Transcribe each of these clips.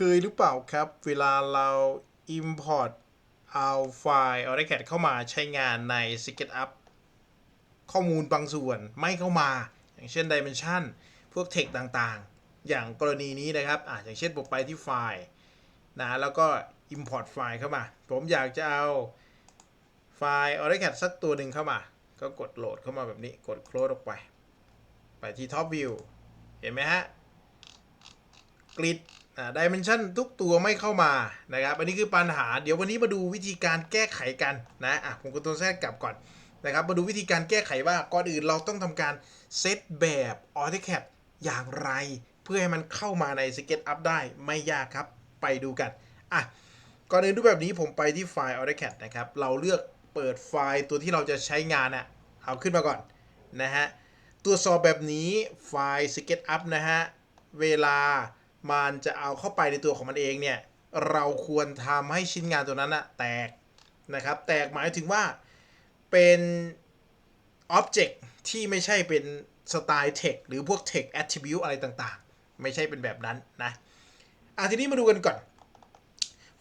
เคยหรือเปล่าครับ เวลาเรา import เอาไฟล์ AutoCAD เข้ามาใช้งานใน SketchUp ข้อมูลบางส่วนไม่เข้ามา อย่างเช่น Dimension พวก Text ต่างๆ อย่างกรณีนี้นะครับอะอย่างเช่นผมไปที่ไฟล์นะแล้วก็ import ไฟล์เข้ามา ผมอยากจะเอาไฟล์ AutoCAD สักตัวหนึ่งเข้ามา ก็กดโหลดเข้ามาแบบนี้ กด close ออกไป ไปที่ Top View เห็นไหมฮะ กริด ดิเมนชันทุกตัวไม่เข้ามานะครับ อันนี้คือปัญหา เดี๋ยววันนี้มาดูวิธีการแก้ไขกันนะอะผมกดตัวแทรกกลับก่อนนะครับ มาดูวิธีการแก้ไขว่าก่อนอื่นเราต้องทำการเซตแบบ AutoCAD อย่างไร เพื่อให้มันเข้ามาใน SketchUp ได้ไม่ยากครับไปดูกันอะก่อนอื่นดูแบบนี้ผมไปที่ไฟล์ AutoCAD นะครับ เราเลือกเปิดไฟล์ตัวที่เราจะใช้งานอะเอาขึ้นมาก่อนนะฮะตรวจสอบแบบนี้ไฟล์ SketchUp นะฮะเวลา มันจะเอาเข้าไปในตัวของมันเองเนี่ยเราควรทำให้ชิ้นงานตัวนั้นอะแตกนะครับ แตกหมายถึงว่าเป็นอ็อบเจกต์ที่ไม่ใช่เป็นสไตล์ text หรือพวก text attribute อะไรต่างๆ ไม่ใช่เป็นแบบนั้นนะอะทีนี้มาดูกันก่อน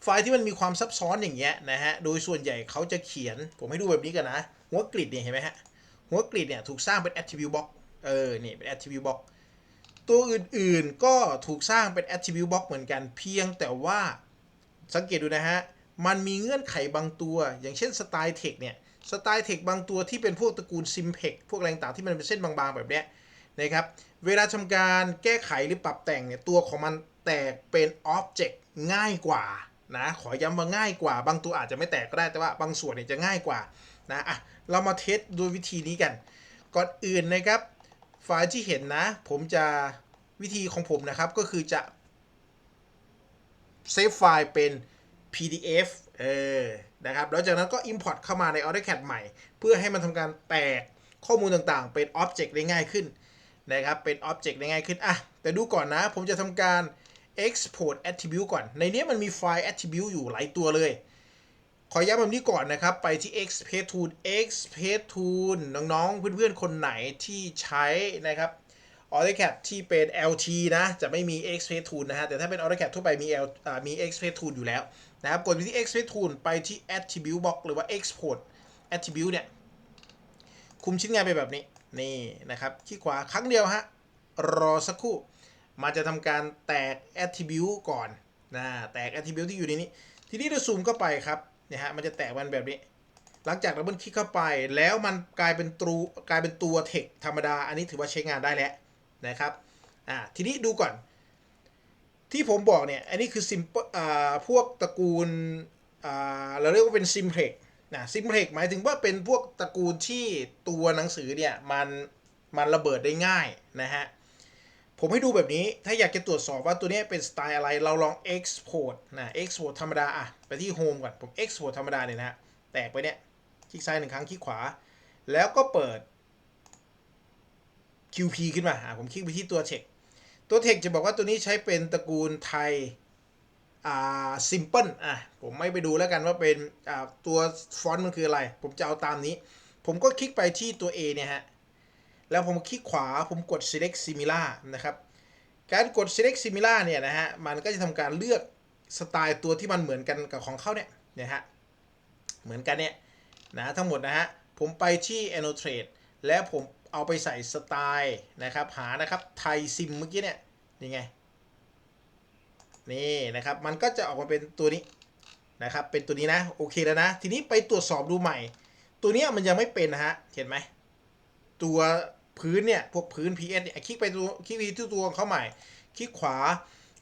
ไฟล์ที่มันมีความซับซ้อนอย่างเงี้ยนะฮะ โดยส่วนใหญ่เขาจะเขียน ผมให้ดูแบบนี้กันนะ หัวกริดเนี่ยเห็นไหมฮะ หัวกริดเนี่ยถูกสร้างเป็น attribute box เออ นี่เป็น attribute box ตัวอื่นๆก็ถูกสร้างเป็น attribute box เหมือนกันเพียงแต่ว่าสังเกตดูนะฮะ มันมีเงื่อนไขบางตัว อย่างเช่นสไตล์ text เนี่ยสไตล์ text บางตัวที่เป็นพวกตระกูล simplex พวกอะไรต่างๆที่มันเป็นเส้นบางๆ แบบเนี้ยนะครับเวลาทำการแก้ไขหรือปรับแต่งเนี่ยตัวของมันแตกเป็น object ง่ายกว่านะขอย้ำว่าง่ายกว่า บางตัวอาจจะไม่แตกก็ได้แต่ว่าบางส่วนเนี่ยจะง่ายกว่านะอะเรามาเทสโดยวิธีนี้กัน ก่อนอื่นนะครับ ไฟล์ที่เห็นนะ ผมจะวิธีของผมนะครับก็คือจะเซฟไฟล์เป็น PDF เออ นะครับ แล้วจากนั้นก็ Import เข้ามาใน AutoCAD ใหม่ เพื่อให้มันทำการแตกข้อมูลต่างๆ เป็น Object ได้ง่ายขึ้น นะครับ เป็น Object ได้ง่ายขึ้น อะ แต่ดูก่อนนะ ผมจะทำการ Export Attribute ก่อน ในนี้มันมีไฟล์ Attribute อยู่หลายตัวเลย ขอย้ำแบบนี้ก่อนนะครับ ไปที่ Export Tool Export Tool น้องๆ เพื่อนๆ คนไหนที่ใช้นะครับ AutoCAD ที่เป็น LT นะ จะไม่มี Export Tool นะฮะ แต่ถ้าเป็น AutoCAD ทั่วไปมี L อ่ามี Export Tool อยู่แล้วนะครับ กดไปที่ Export Tool ไปที่ Attribute Box หรือว่า Export Attribute เนี่ย คุมชิ้นงานไปแบบนี้ นี่นะครับ คลิกขวาครั้งเดียวฮะ รอสักครู่ มันจะทำการแตก Attribute ก่อนนะ แตก Attribute ที่อยู่ในนี้ ทีนี้เราซูมเข้าไปครับ เนี่ยฮะมันจะแตกมันแบบนี้ หลังจากดับเบิลคลิกเข้าไปแล้วมันกลายเป็นตัวกลายเป็นตัวเทคธรรมดา อันนี้ถือว่าใช้งานได้แล้วนะครับอ่าทีนี้ดูก่อน ที่ผมบอกเนี่ย อันนี้คือซิมอ่าพวกตระกูลอ่าเราเรียกว่าเป็นซิมเพล็กนะซิมเพล็กหมายถึงว่าเป็นพวกตระกูลที่ตัวหนังสือเนี่ยมันมันระเบิดได้ง่ายนะฮะ ผมให้ดูแบบนี้ ถ้าอยากจะตรวจสอบว่าตัวนี้เป็นสไตล์อะไร เราลอง export นะ export ธรรมดาอะไปที่ home ก่อน ผม export ธรรมดาเนี่ยนะ แตกไปเนี่ย คลิกซ้ายหนึ่งครั้ง คลิกขวา แล้วก็เปิด QP ขึ้นมาอะผมคลิกไปที่ตัว text ตัว text จะบอกว่าตัวนี้ใช้เป็นตระกูลไทย อ่า simple อะ ผมไม่ไปดูแล้วกันว่าเป็น อ่า ตัวฟอนต์มันคืออะไร ผมจะเอาตามนี้ ผมก็คลิกไปที่ตัว A เนี่ยฮะ แล้วผมคลิกขวาผมกด select similar นะครับ การกด select similar เนี่ยนะฮะ มันก็จะทำการเลือกสไตล์ตัวที่มันเหมือนกันกับของเขาเนี่ยนี่ยฮะ เหมือนกันเนี่ยนะทั้งหมดนะฮะ ผมไปที่ annotate แล้วผมเอาไปใส่สไตล์นะครับ หานะครับไทยซิมเมื่อกี้เนี่ยนี่ไง นี่นะครับ มันก็จะออกมาเป็นตัวนี้นะครับ เป็นตัวนี้นะ โอเคแล้วนะ ทีนี้ไปตรวจสอบดูใหม่ ตัวนี้มันยังไม่เป็นนะฮะ เห็นไหมตัว พื้นเนี่ย พวกพื้น PS เนี่ยคลิกไปตัวคลิกไปที่ตัวเขาใหม่ คลิกขวา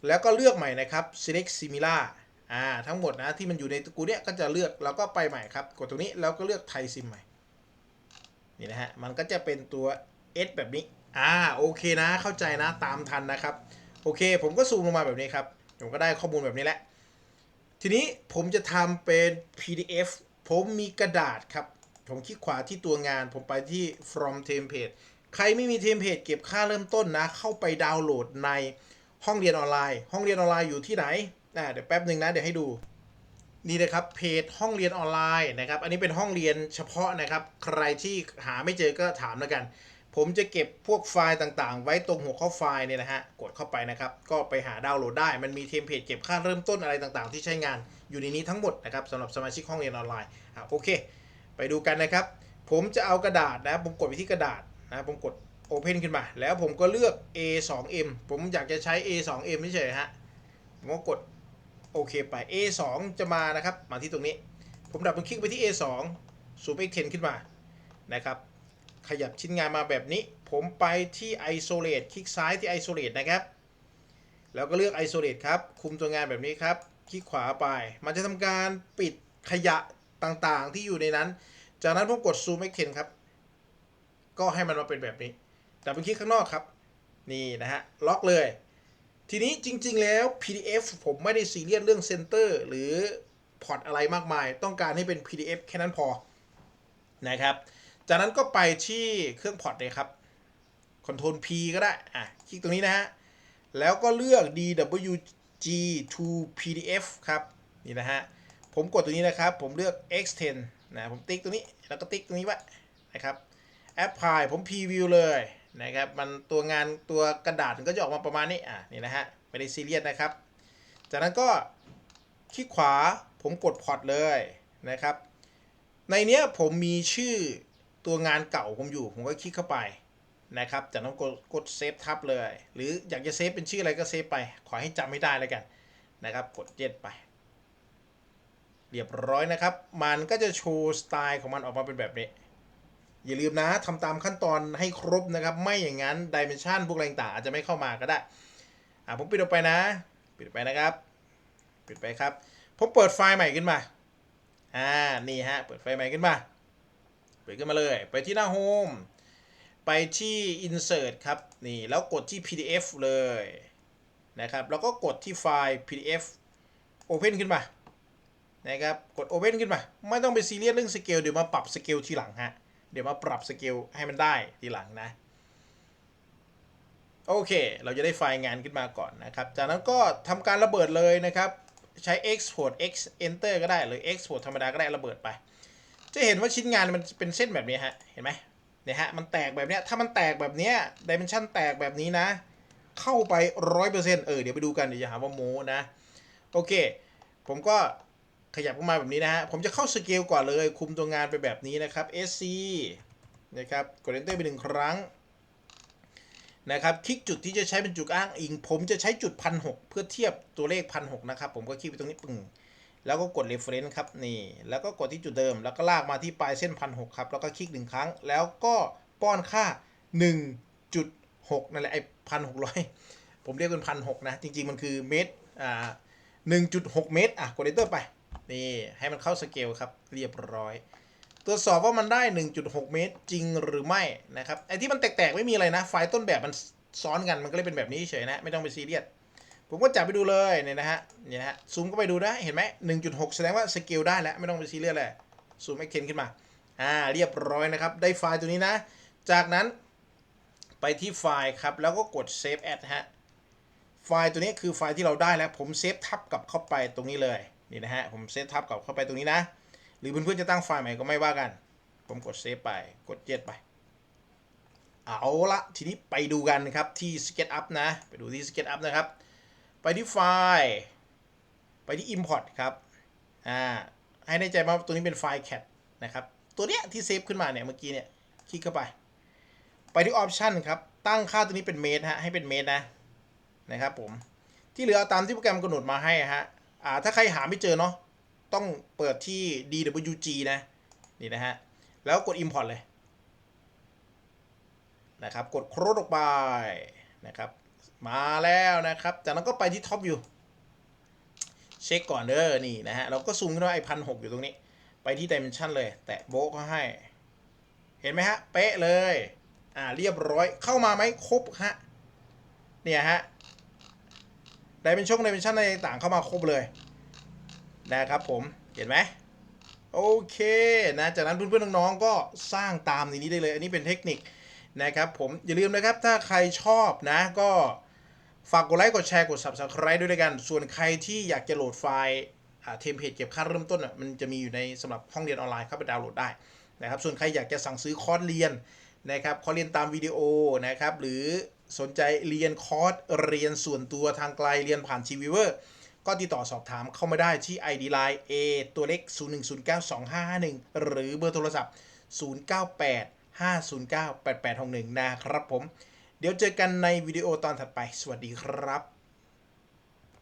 แล้วก็เลือกใหม่นะครับ select similar อ่าทั้งหมดนะที่มันอยู่ในตระกูลเนี้ยก็จะเลือกแล้วก็ไปใหม่ครับกดตรงนี้แล้วก็เลือกไทยซิมใหม่นี่นะฮะมันก็จะเป็นตัว S แบบนี้อ่าโอเคนะเข้าใจนะตามทันนะครับ โอเค ผมก็ซูมลงมาแบบนี้ครับ ผมก็ได้ข้อมูลแบบนี้แหละ ทีนี้ผมจะทำเป็น PDF ผมมีกระดาษครับ ผมคลิกขวาที่ตัวงาน ผมไปที่ from template ใครไม่มีเทมเพลตเก็บค่าเริ่มต้นนะ เข้าไปดาวน์โหลดในห้องเรียนออนไลน์ ห้องเรียนออนไลน์อยู่ที่ไหนอ่าเดี๋ยวแป๊บหนึ่งนะ เดี๋ยวให้ดู นี่นะครับเพจห้องเรียนออนไลน์นะครับ อันนี้เป็นห้องเรียนเฉพาะนะครับ ใครที่หาไม่เจอก็ถามแล้วกัน ผมจะเก็บพวกไฟล์ต่างๆ ไว้ตรงหัวข้อไฟล์เนี่ยนะฮะ กดเข้าไปนะครับ ก็ไปหาดาวน์โหลดได้ มันมีเทมเพลตเก็บค่าเริ่มต้นอะไรต่างๆ ที่ใช้งานอยู่ในนี้ทั้งหมดนะครับสำหรับสมาชิกห้องเรียนออนไลน์อะโอเค ไปดูกันนะครับ ผมจะเอากระดาษนะ ผมกดไปที่กระดาษ นะผมกด Open ขึ้นมา แล้วผมก็เลือก A2M ผมอยากจะใช้ A2M ไม่เฉยๆฮะผมก็กดโอเคไป A2 จะมานะครับ มาที่ตรงนี้ ผมดับเบิลคลิกไปที่ A2 ซูม X10 ขึ้นมานะครับ ขยับชิ้นงานมาแบบนี้ ผมไปที่ Isolate คลิกซ้ายที่ Isolate นะครับ แล้วก็เลือก Isolate ครับ คุมตัวงานแบบนี้ครับ คลิกขวาไป มันจะทำการปิดขยะต่างๆที่อยู่ในนั้น จากนั้นผมกด Zoom X10 ครับ ก็ให้มันมาเป็นแบบนี้ดับเบิลคลิกข้างนอกครับ นี่นะฮะ ล็อกเลย ทีนี้จริง ๆ แล้ว PDF ผมไม่ได้ซีเรียสเรื่องเซนเตอร์หรือพอร์ตอะไรมากมาย ต้องการให้เป็น PDF แค่นั้นพอนะครับ จากนั้นก็ไปที่เครื่องพอร์ตเลยครับ Ctrl P ก็ได้ อะ คลิกตรงนี้นะฮะ แล้วก็เลือก DWG to PDF ครับ นี่นะฮะ ผมกดตรงนี้นะครับ ผมเลือก extend นะ ผมติ๊กตรงนี้ แล้วก็ติ๊กตรงนี้ไว้นะครับ apply ผม preview เลยนะครับมันตัวงานตัวกระดาษมันก็จะออกมาประมาณนี้อะนี่นะฮะไม่ได้ซีเรียสนะครับ จากนั้นก็คลิกขวาผมกดพอร์ตเลยนะครับ ในเนี้ยผมมีชื่อตัวงานเก่าผมอยู่ ผมก็คลิกเข้าไปนะครับจากนั้นกดกดเซฟทับเลย หรืออยากจะเซฟเป็นชื่ออะไรก็เซฟไป ขอให้จำไม่ได้แล้วกันนะครับกดเย็ดไป เรียบร้อยนะครับ มันก็จะโชว์สไตล์ของมันออกมาเป็นแบบนี้ อย่าลืมนะทำตามขั้นตอนให้ครบนะครับ ไม่อย่างนั้นดิเมนชันพวกอะไรต่างอาจจะไม่เข้ามาก็ได้ อ่าผมปิดออกไปนะ ปิดไปนะครับปิดไปครับ ผมเปิดไฟล์ใหม่ขึ้นมา อ่า นี่ฮะ เปิดไฟล์ใหม่ขึ้นมา เปิดขึ้นมาเลย ไปที่หน้าโฮม ไปที่ insert ครับ นี่ แล้วกดที่ PDF เลย นะครับ แล้วก็กดที่ไฟล์ PDF Open ขึ้นมา นะครับ กด Open ขึ้นมา ไม่ต้องไปซีเรียสเรื่องสเกล เดี๋ยวมาปรับสเกลทีหลังฮะ เดี๋ยวมาปรับสเกลให้มันได้ทีหลังนะ โอเค เราจะได้ไฟล์งานขึ้นมาก่อนนะครับ จากนั้นก็ทำการระเบิดเลยนะครับ ใช้ export x enter ก็ได้ หรือ export ธรรมดาก็ได้ระเบิดไป จะเห็นว่าชิ้นงานมันเป็นเส้นแบบนี้ฮะ เห็นไหมเนี่ยฮะ มันแตกแบบเนี้ย ถ้ามันแตกแบบเนี้ย dimension แตกแบบนี้นะ เข้าไปร้อยเปอร์เซ็นต์เออ เดี๋ยวไปดูกัน เดี๋ยวจะหาว่าโม้นะ โอเค ผมก็ ขยับเข้ามาแบบนี้นะฮะ ผมจะเข้าสเกลก่อนเลย คุมตัวงานไปแบบนี้นะครับ SC นะครับกด enter ไปหนึ่งครั้งนะครับคลิกจุดที่จะใช้เป็นจุดอ้างอิง ผมจะใช้จุดพันหเพื่อเทียบตัวเลขพันหนะครับ ผมก็คลิกไปตรงนี้ปึ้งแล้วก็กด reference ครับนี่ แล้วก็กดที่จุดเดิม แล้วก็ลากมาที่ปลายเส้นพันหครับ แล้วก็คลิกหนึ่งครั้ง แล้วก็ป้อนค่า 1.6 นั่นแหละไอ้พันหกร้อยผมเรียกเป็นพันหนะ จริง ๆ มันคือเมตรอ่า1.6เมตรอะกด enter ไป นี่ให้มันเข้าสเกลครับเรียบร้อยตรวจสอบว่ามันได้ 1.6 เมตรจริงหรือไม่นะครับไอ้ที่มันแตกๆไม่มีอะไรนะ ไฟล์ต้นแบบมันซ้อนกันมันก็เลยเป็นแบบนี้เฉยนะ ไม่ต้องไปซีเรียสผมก็จับไปดูเลยเนี่ยนะฮะเนี่ยนะฮะซูมก็ไปดูได้เห็นไหม1.6 แสดงว่าสเกลได้แล้ว ไม่ต้องไปซีเรียสเลยซูม X10 ขึ้นมาอ่าเรียบร้อยนะครับ ได้ไฟล์ตัวนี้นะ จากนั้นไปที่ไฟล์ครับ แล้วก็กด Save As ฮะไฟล์ตัวนี้คือไฟล์ที่เราได้แล้ว ผมเซฟทับกลับเข้าไปตรงนี้เลย นี่นะฮะผมเซฟทับกลับเข้าไปตรงนี้นะ หรือเพื่อนๆจะตั้งไฟล์ใหม่ก็ไม่ว่ากัน ผมกดเซฟไปกดเจ็ดไป เอาละทีนี้ไปดูกันครับที่ SketchUp นะ ไปดูที่ SketchUp นะครับ ไปที่ไฟล์ไปที่ Import ครับอ่าให้ในใจว่าตัวนี้เป็นไฟล์ cat นะครับตัวเนี้ยที่เซฟขึ้นมาเนี่ยเมื่อกี้เนี่ยคลิกเข้าไป ไปที่ Option ครับตั้งค่าตัวนี้เป็นเมตรฮะให้เป็นเมตรนะนะครับผมที่เหลือเอาตามที่โปรแกรมกำหนดมาให้ฮะ อ่าถ้าใครหาไม่เจอเนาะต้องเปิดที่ DWG นะ นี่นะฮะ แล้วกด Import เลย นะครับ กดโครดออกไปนะครับ มาแล้วนะครับ จากนั้นก็ไปที่ Top View เช็คก่อนเด้อนี่นะฮะ เราก็ซูมขึ้นมาไอพันหอยู่ตรงนี้ ไปที่ Dimension เลย แตะโบก็ให้ เห็นไหมฮะ เป๊ะเลย อ่า เรียบร้อยเข้ามาไหมครบฮะ เนี่ยฮะ ดเมนชั่นไดเมนชั่นอะไรต่างเข้ามาครบเลยนะครับผมเห็นไหมโอเคนะจากนั้นเพื่อนๆน้องๆก็สร้างตามในนี้ได้เลย อันนี้เป็นเทคนิคนะครับผมอย่าลืมนะครับถ้าใครชอบนะก็ฝากกดไลค์กดแชร์กด subscribe ด้วยด้วยกัน ส่วนใครที่อยากจะโหลดไฟล์เทมเพลตเก็บค่าเริ่มต้นมันจะมีอยู่ในสำหรับห้องเรียนออนไลน์เข้าไปดาวน์โหลดได้นะครับส่วนใครอยากจะสั่งซื้อคอร์สเรียนนะครับเขาเรียนตามวิดีโอนะครับหรือ สนใจเรียนคอร์สเรียนส่วนตัวทางไกลเรียนผ่านชีวิเวอร์ก็ติดต่อสอบถามเข้ามาได้ที่ ID Line A ตัวเล็ก01092551 หรือเบอร์โทรศัพท์ 098 509 8861 นะครับผม เดี๋ยวเจอกันในวิดีโอตอนถัดไป สวัสดีครับ